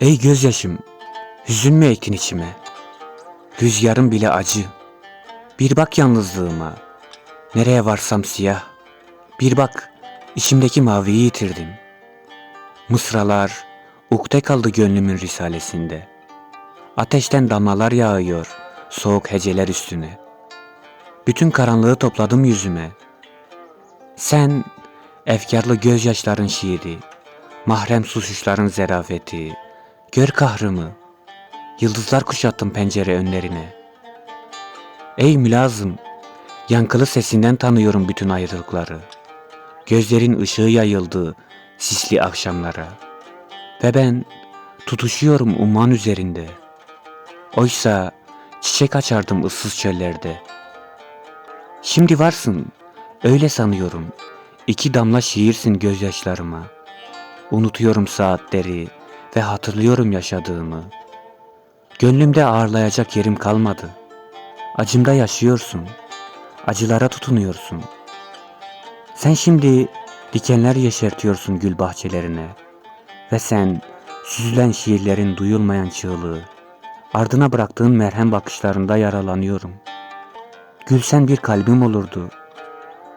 Ey gözyaşım, hüzün mü ektin içime? Rüzgarın bile acı. Bir bak yalnızlığıma, nereye varsam siyah. Bir bak, içimdeki maviyi yitirdim. Mısralar, ukde kaldı gönlümün risalesinde. Ateşten damlalar yağıyor, soğuk heceler üstüne. Bütün karanlığı topladım yüzüme. Sen, efkarlı gözyaşların şiiri, mahrem susuşların zerafeti, gör kahrımı, yıldızlar kuşattım pencere önlerine. Ey mülazım, yankılı sesinden tanıyorum bütün ayrılıkları. Gözlerin ışığı yayıldı sisli akşamlara. Ve ben tutuşuyorum umman üzerinde. Oysa çiçek açardım ıssız çöllerde. Şimdi varsın, öyle sanıyorum. İki damla şiirsin gözyaşlarıma. Unutuyorum saatleri ve hatırlıyorum yaşadığımı. Gönlümde ağırlayacak yerim kalmadı. Acımda yaşıyorsun. Acılara tutunuyorsun. Sen şimdi dikenler yeşertiyorsun gül bahçelerine. Ve sen süzülen şiirlerin duyulmayan çığlığı. Ardına bıraktığın merhem bakışlarında yaralanıyorum. Gülsen bir kalbim olurdu.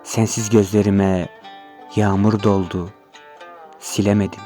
Sensiz gözlerime yağmur doldu. Silemedim.